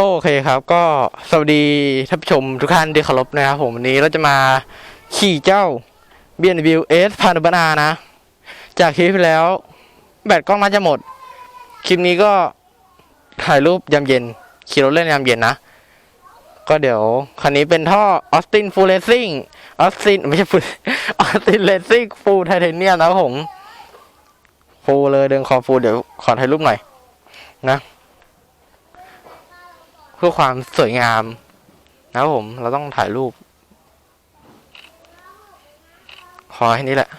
โอเคครับก็สวัสดีท่านผู้ชมทุกท่านที่เคารพนะครับผมวันนี้เราจะมาขี่เจ้า BMW S พันบานานะ จากคลิปที่แล้ว แบตกล้องน่าจะหมด คลิปนี้ก็ถ่ายรูปยามเย็น ขี่รถเล่นยามเย็นนะ ก็เดี๋ยวคันนี้เป็นท่อออสตินฟูลเลสซิ่งออสตินไม่ใช่ฟูลออสตินเลสซิ่งฟูลไทเทเนียมนะผมฟูลเลยเดินคอฟูลเดี๋ยวขอถ่ายรูปหน่อยนะ เพื่อความสวยงาม นะครับผมเราต้องถ่ายรูปขอให้นี้แหละ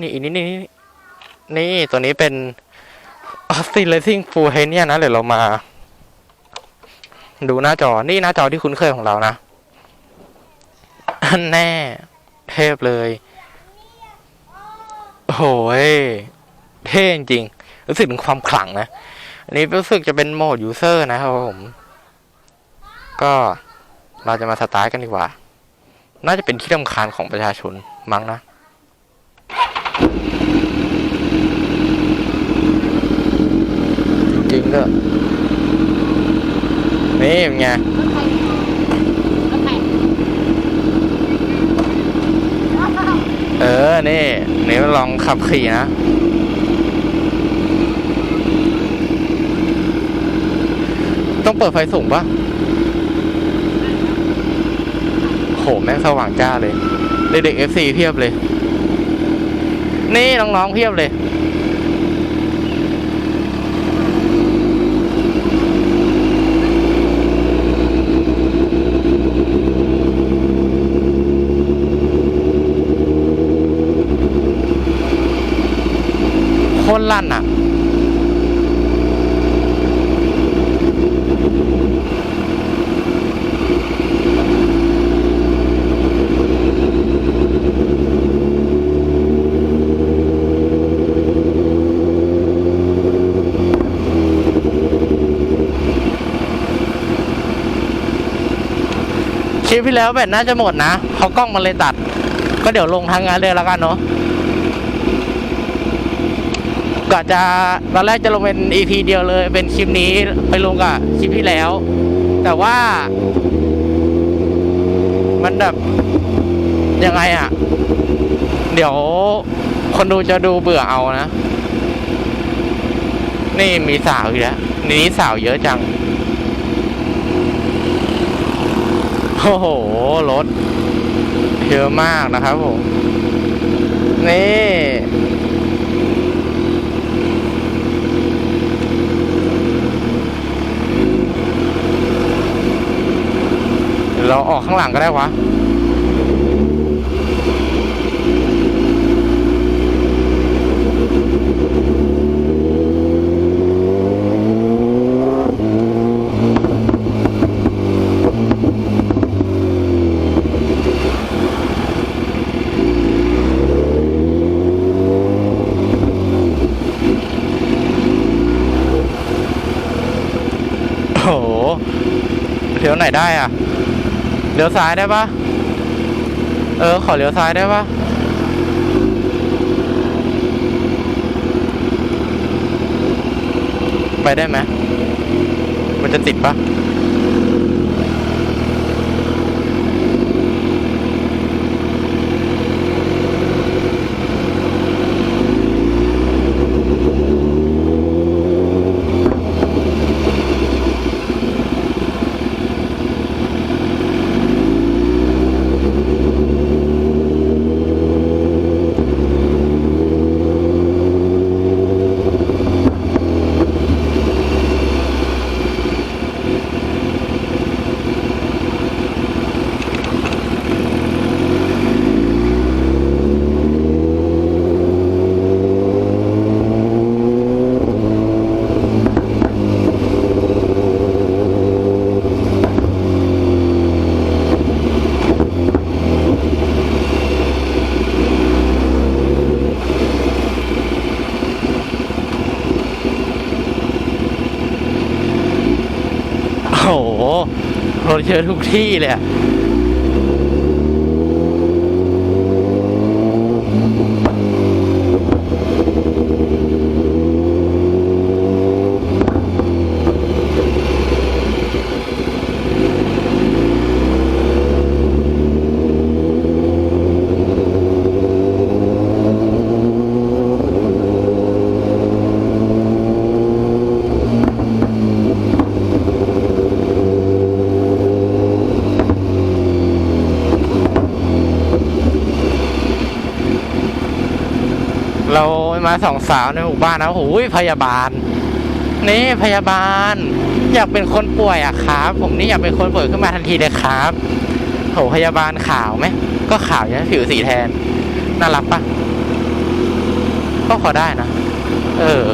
นี่อีกนิดนี่นี่นี่ตัวนี้เป็น Austin Racing Full h e n i a นะเดี๋ยวเรามา ดูหน้าจอนี่หน้าจอที่คุ้นเคยของเรานะอันแน่ เทพเลยโอ้โหยเท่จริงรู้สึกถึงความขลังนะ อันนี้รู้สึกจะเป็นโหมดยูเซอร์นะครับผม ก็เราจะมาสตาร์ทกันดีกว่า น่าจะเป็นที่รำคาญของประชาชนมั้งนะจริงๆด้วยนี่เป็นไงเออ นี่นี่ลองขับขี่นะต้องเปิดไฟสูงปะ โหแม่งสว่างจ้าเลย เด็กๆ FC เพียบเลย นี่น้องๆเพียบเลยคนลั่นอะ ปที่แล้วแบตน่าจะหมดนะเพรากล้องมันเลยตัด ก็เดี๋ยวลงทางงานเลยแล้วกันเนาะก็จะตอนแรกจะลงเป็น EP เดียวเลย เป็นคลิปนี้ไปลงกับคลิปที่แล้ว แต่ว่า มันแบบยังไงอะ่ะเดี๋ยวคนดูจะดูเบื่อเอานะ นี่มีสาวอีกแล้วนี่สาวเยอะจัง โอ้โห รถ เยอะมากนะครับผม นี่ เราออกข้างหลังก็ได้วะ โอ้โหเลี้ยว ได้อะเลี้ยวซ้ายได้ปะเออ ขอเลี้ยวซ้ายได้ปะไปได้ไหมมันจะติดปะโอ้โห ร ถเยอะทุกที่เลยอะ สองสาวในหมู่บ้านนะโอ้โหพยาบาล นี่พยาบาล อยากเป็นคนป่วยอะครับ ผมนี่อยากเป็นคนป่วยขึ้นมาทันทีเลยครับโหพยาบาลขาวไหมก็ขาวอย่างนั้ผิวสีแทน น่ารักปะก็พอได้นะ เออ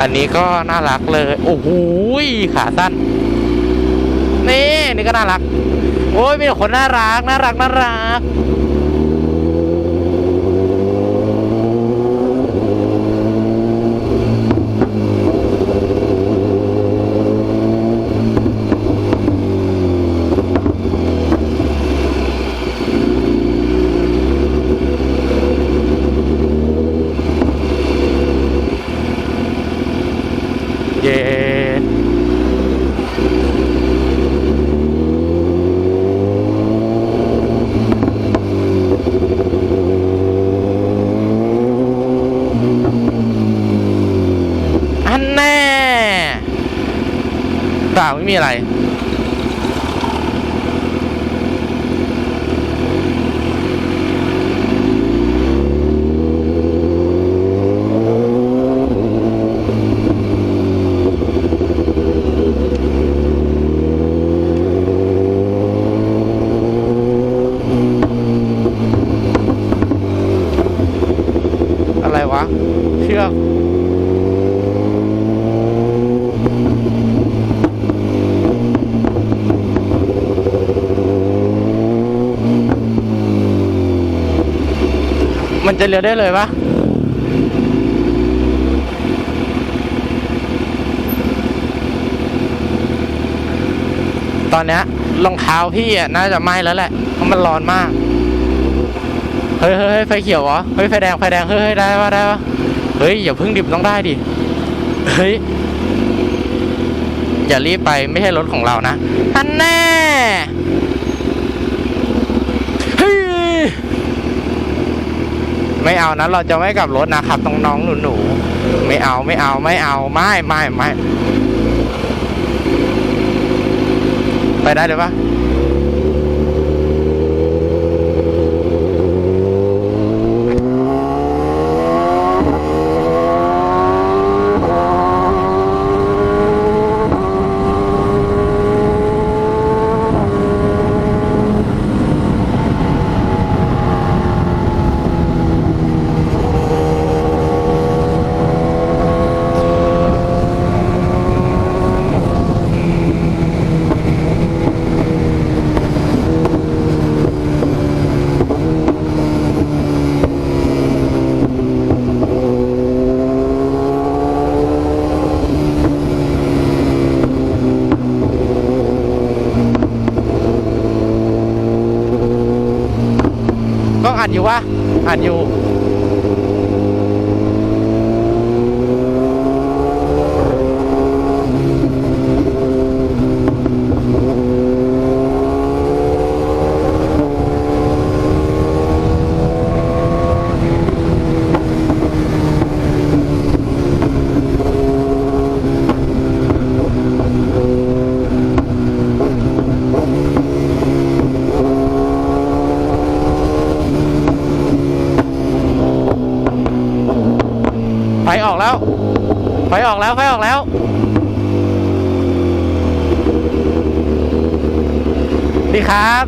อันนี้ก็น่ารักเลย โอ้โหขาสั้น นี่ นี่ก็น่ารัก โอ้ยมีคนน่ารัก น่ารัก น่ารัก เย้อันแน่เป ล่าไม่มีอะไรอะไรวะ เชือก มัน จะเลี้ยวได้เลยปะตอนเนี้ยรองเท้าพี่อะน่าจะไหม้แล้วแหละเพราะมันร้อนมาก เฮ้ยเฮ้ยเฮ้ยไฟเขียวเหรอ เฮ้ยไฟแดงไฟแดงเฮ้ยเฮ้ยได้ปะได้ปะเฮ้ยอย่าเพิ่งดิบต้องได้ดิ เฮ้ยอย่ารีบไปไม่ใช่รถของเรานะอันแน่ เฮ้ย ไม่เอานะเราจะไม่กลับรถนะครับน้องๆหนูๆไม่เอาไม่เอาไม่เอาไม่ไม่ไม่ไปได้เลยปะ ก็อ่านอยู่วะ อ่านอยู่ ไฟออกแล้ว ไฟออก แล้วไฟออกแล้วดีครับ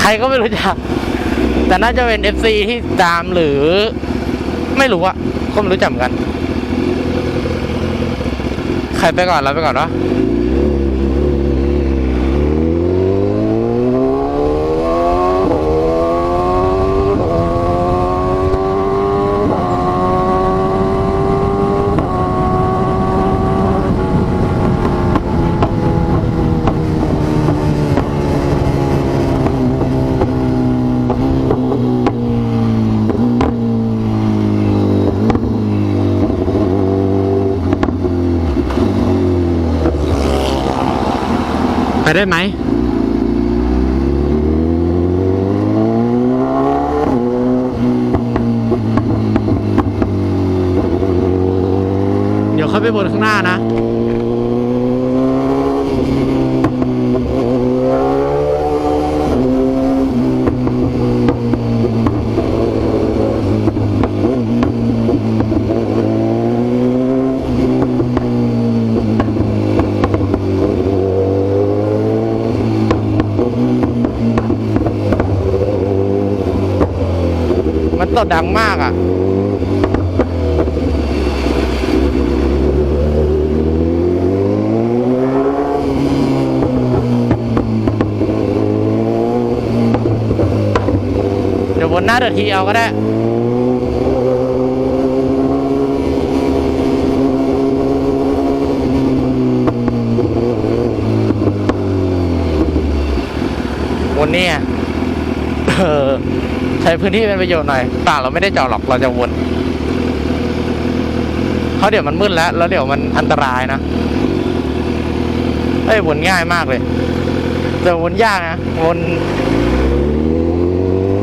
ใครก็ไม่รู้จัก แต่น่าจะเป็น FC ที่ตามหรือ ไม่รู้อะก็ไม่รู้จักเหมือนกัน ใครไปก่อนเราไปก่อนวะ ได้ไหมเดี๋ยวเข้าไปบนข้างหน้านะ ตดดังมากอะเดี๋ยววนหน้าเดอะทีเอาก็ได้วนเนี่ยเออ ช้พื้นที่เป็นประโยชน์หน่อยป่าเราไม่ได้จอดหรอกเราจะวนเพราเดี๋ยวมันมืดแล้ว แล้วเดี๋ยวมันอันตรายนะเอ้ยวนง่ายมากเลยแต่วนยากนะวน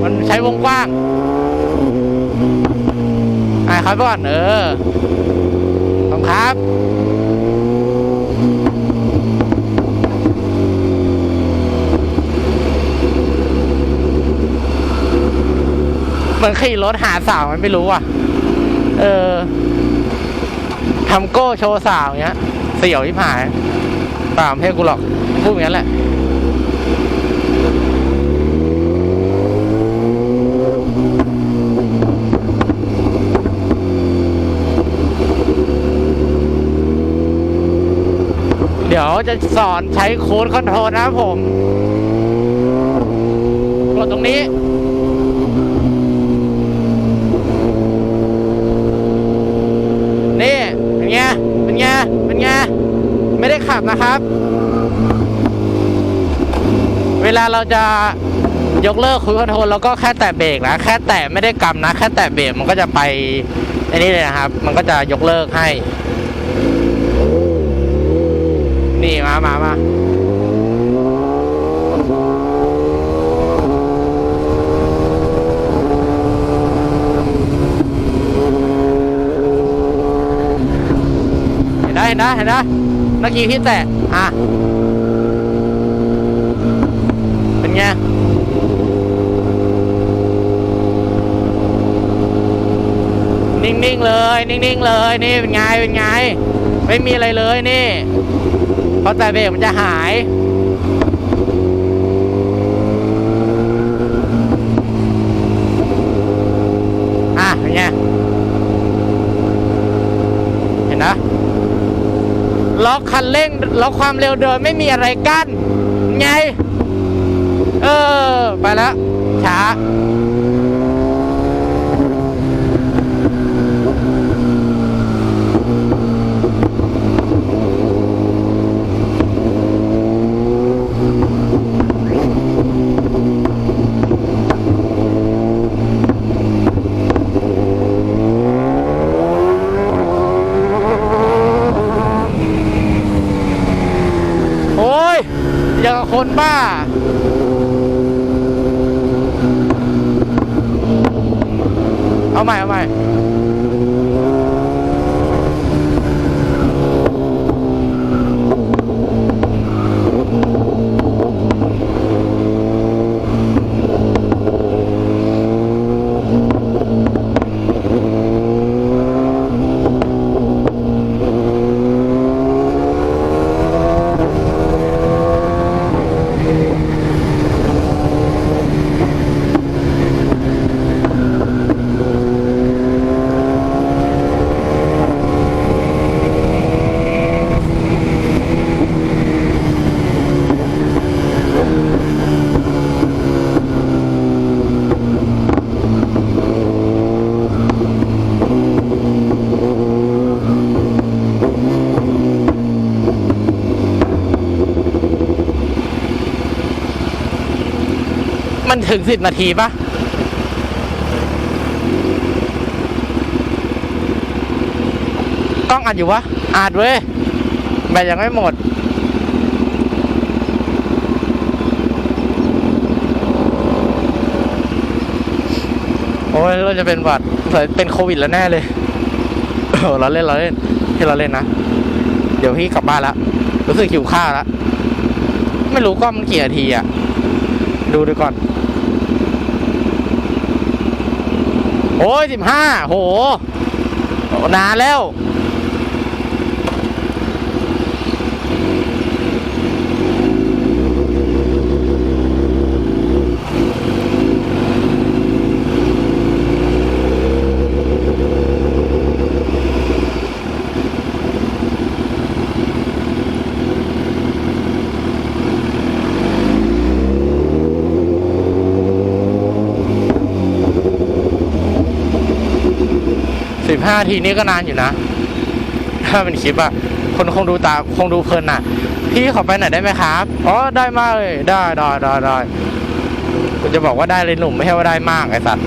มันใช้วงกว้างอ่าครับก่อนเออขอบครับ มือนขี่รถหาสาวมันไม่รู้อะ เออทำโก้โชว์สาวเงี้ย เสี่ยวที่ผายเปล่าม่ให้กูหรอก พูดอย่างนั้นแหละเดี๋ยวจะสอนใช้โค้ดคอนโทรลนะครับผม กดตรงนี้ เป็นไง เป็นไง เป็นไง ไม่ได้ ขับนะครับ เวลาเราจะยกเลิกคุยคอนโทรลแล้วก็แค่แตะเบรกนะ แค่แตะไม่ได้กำนะ แค่แตะเบรกมันก็จะไปอันนี้เลยนะครับ มันก็จะยกเลิกให้ นี่มามามาเห็นได้เห็นได้เห็นได้ มื่อกี้พี่แตะอะ เป็นไงนิ่งๆเลย นิ่งๆเลย นี่เป็นไง เป็นไง ไม่มีอะไรเลยนี่ เพราะแต่เบรกมันจะหาย อะ เป็นไง เห็นนะ ล็อกคันเร่งล็อกความเร็วเดินไม่มีอะไรกั้นไง เออ ไปแล้วช้า โอ้ย อย่างกั บ้า เอาใหม่ เอาใหม่ มัน ถึงสิบนาทีปะกล้องอัดอยู่วะอัดเว้ยแบตยังไม่หมด โอ้ยเราจะเป็นหวัดเป็นโควิดแล้วแน่เลยเราเล่นเราเล่นที่เราเล่นนะ เดี๋ยวพี่กลับบ้านละรู้สึกหิวข้าวแล้วไม่รู้กล้องมันกี่นาทีอะดูดูก่อน โอ้ยสิบห้าโห นานแล้ว ห้าทีนี้ก็นานอยู่นะ ถ้าเป็นคลิปอะคนคงดูตาคงดูเพลินอะพี่ขอไปหน่อยได้ไหมครับ อ๋อได้มากเลย ได้ได้ได้ได้กูจะบอกว่าได้เลยหนุ่มไม่ใช่ว่าได้มากไอ้สัตว์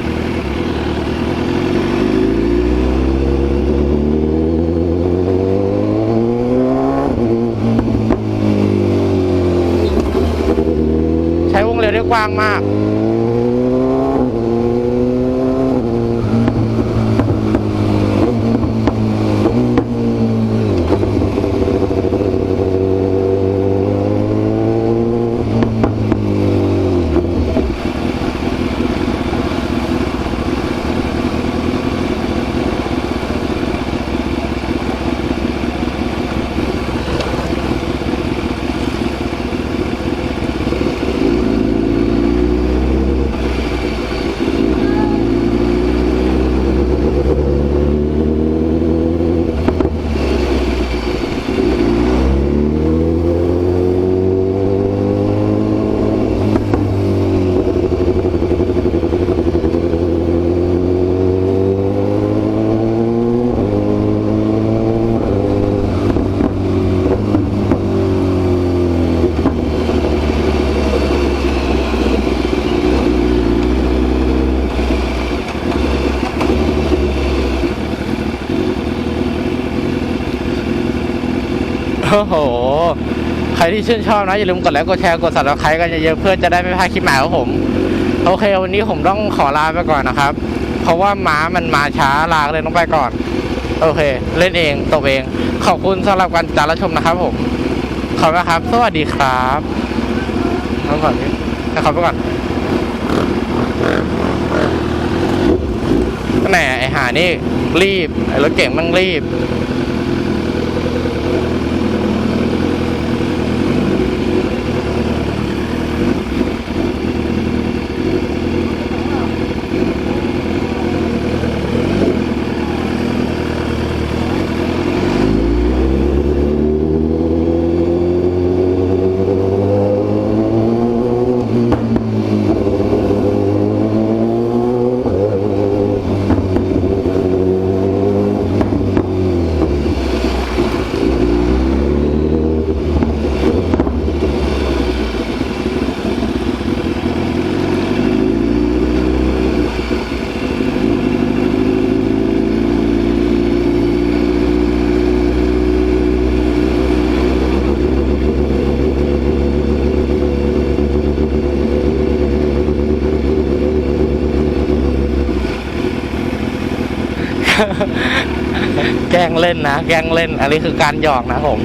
ใช้วงเร็วได้กว้างมาก โห ใครที่ชื่นชอบนะอย่าลืมกดไลค์กดแชร์กด subscribe กันเยอะๆเพื่อจะได้ไม่พลาดคลิปใหม่ของผม โอเค วันนี้ผมต้องขอลาไปก่อนนะครับ เพราะว่าม้ามันมาช้าลาเลยต้องไปก่อน โอเค เล่นเองตบเอง ขอบคุณสำหรับการติดตามรับชมนะครับผม ขอบคุณครับ สวัสดีครับเอาก่อนนี่นะครับไปก่อนแหนไอหานี่รีบไอรถเก่งมันรีบ แกล้ง เล่นนะ แกล้งเล่น อันนี้คือการหยอกนะผม